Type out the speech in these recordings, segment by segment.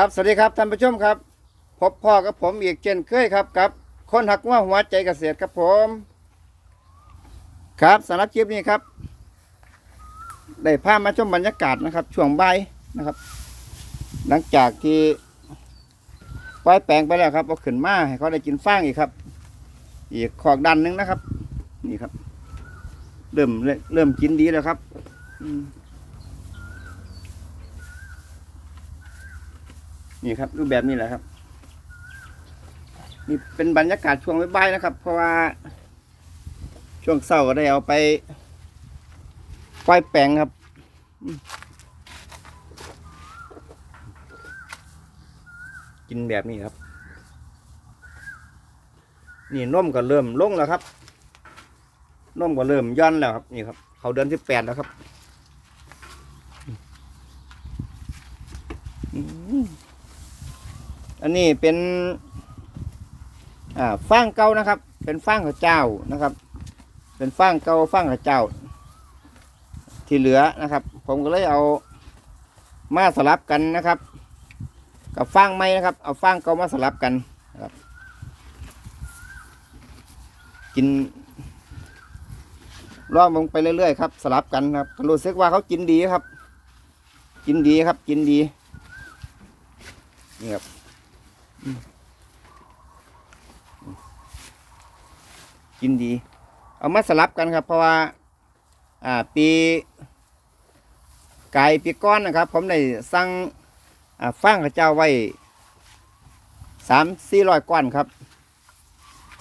ครับสวัสดีครับท่านผู้ชมครับ พบพ่อกับผมอีกเช่นเคยครับกับ คนหักว่าหัวใจเกษตรครับผม ครับสำหรับคลิปนี้ครับ ได้พาพมาชมบรรยากาศนะครับ ช่วงบ่ายนะครับ หลังจากที่ปล่อยแปลงไปแล้วครับเอาขึ้นมาให้เขาได้กินฟางอีกครับ อีกขอกดันหนึงนะครับ นี่ครับ เริ่มเริ่มกินดีแล้วครับ อืม นี่ครับ รูปแบบนี้แหละครับ นี่เป็นบรรยากาศช่วงบ่ายๆนะครับ เพราะว่า ช่วงเช้าก็ได้เอาไปปล่อยแปลงครับกินแบบนี้ครับ นี่น่มก็เริ่มลงแล้วครับน่มก็เริ่มย่อนแล้วครับนี่ครับเขาเดือนที่แปดแล้วครับ อันนี้เป็นอ่าฟางเก่านะครับ เป็นฟางข้าวเจ้านะครับ เป็นฟางเก่าฟางข้าวเจ้า ที่เหลือนะครับ ผมก็เลยเอามาสลับกันนะครับ กับฟางไม้นะครับ เอาฟางเก่ามาสลับกันนะครับ กินรอบลงไปเรื่อยๆครับสลับกันครับรู้สึกว่าเขากินดีครับ กินดีครับ กินดีนี่ครับ กินดี เอามาสลับกันครับ เพราะว่า อ่า ปีไก่ปีก้อนนะครับ ผมได้สั่งฟางข้าวเจ้าไว้สามสี่ร้อยก้อนครับ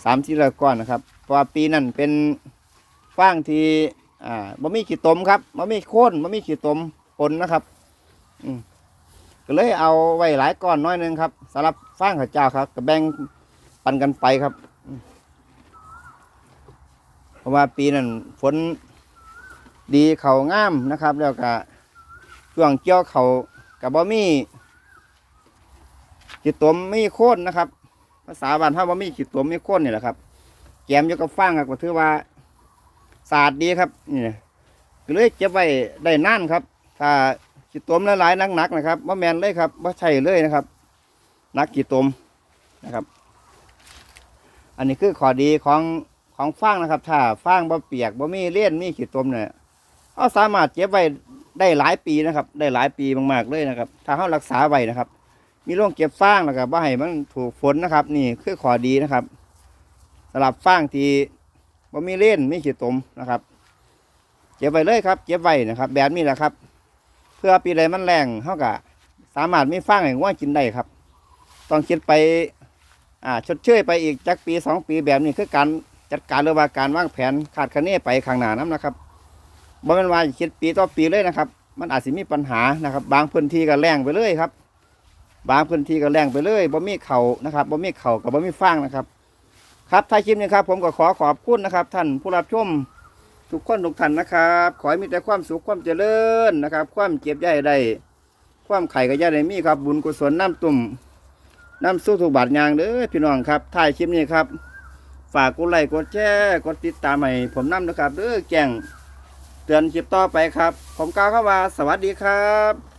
สามสี่ร้อยก้อนนะครับ เพราะว่าปีนั้นเป็นฟางที่อ่าบ่มีขี้ตมครับบ่มีโค่นบ่มีขี้ตมปนนะครับ อืม ก็เลยเอาไว้หลายก้อนน้อยหนึงครับสำหรับฟางข้าวเจ้าครับก็แบ่งปันกันไปครับ เพราะว่าปีนั้นฝนดีเขางามนะครับ แล้วก็ช่วงเกี่ยวเขากับบ่มีขีดตมมีโค่นนะครับ ภาษาบ้านถ้าบ่มีขีดตมมีโค่นนี่แหละครับแกมยู่กับฟางกับก็ถือว่าสะอาดดีครับนี่ก็เลยเก็บไว้ได้นานครับ ถ้า ขีดตมหลายๆหนักๆนะครับว่าแมนเลยครับว่าใช่เลยนะครับนักขีดตมนะครับ อันนี้คือข้อดีของของฟางนะครับ ถ้าฟางบ่เปียกบ่มีเลี่ยนมีขีดตมเนี่ยเขาสามารถเก็บไว้ได้หลายปีนะครับ ได้หลายปีมากๆเลยนะครับ ถ้าเขารักษาไว้นะครับ มีโรงเก็บฟางแล้วก็บ่ให้มันถูกฝนนะครับ นี่คือข้อดีนะครับสำหรับฟางที่บ่มีเลี่ยนมีขีดตมนะครับ เก็บไว้เลยครับ เก็บไว้นะครับ แบบนี้แหละครับ พื่อปีใดมันแรงเขาก็สามารถมีฟางให้ง่วกินได้ครับ ต้องคิดไปอ่าชดเชยไปอีกจักปีสองปีแบบนี้คือการจัดการหรือว่าการวางแผนขาดคะเนไปข้างหน้าน้ำนะครับบ่แม่นว่าคิดปีต่อปีเลยนะครับ มันอาจจะมีปัญหานะครับ บางพื้นที่ก็แรงไปเลยครับ บางพื้นที่ก็แรงไปเลยบ่มีเขานะครับบ่มีเขากับบ่มีฟางนะครับ ครับท้ายคลิปนี้ครับ ผมก็ขอขอบคุณนะครับ ท่านผู้รับชม ทุกคนทุกท่านนะครับ ขอให้มีแต่ความสุขความเจริญนะครับ ความเจ็บใหญ่ได้ความไข่ก็ย่าได้มีครับ บุญกุศลน้ำตุ่มน้ำสู้ถูกบาดยางเด้อพี่น้องครับถ่ายคลิปนี้ครับ ฝากกดไลค์กดแชร์กดติดตามให้ผมน้ำนะครับเด้อแจ้งเตือนคลิปต่อไปครับ ผมกล่าวเข้ามาสวัสดีครับ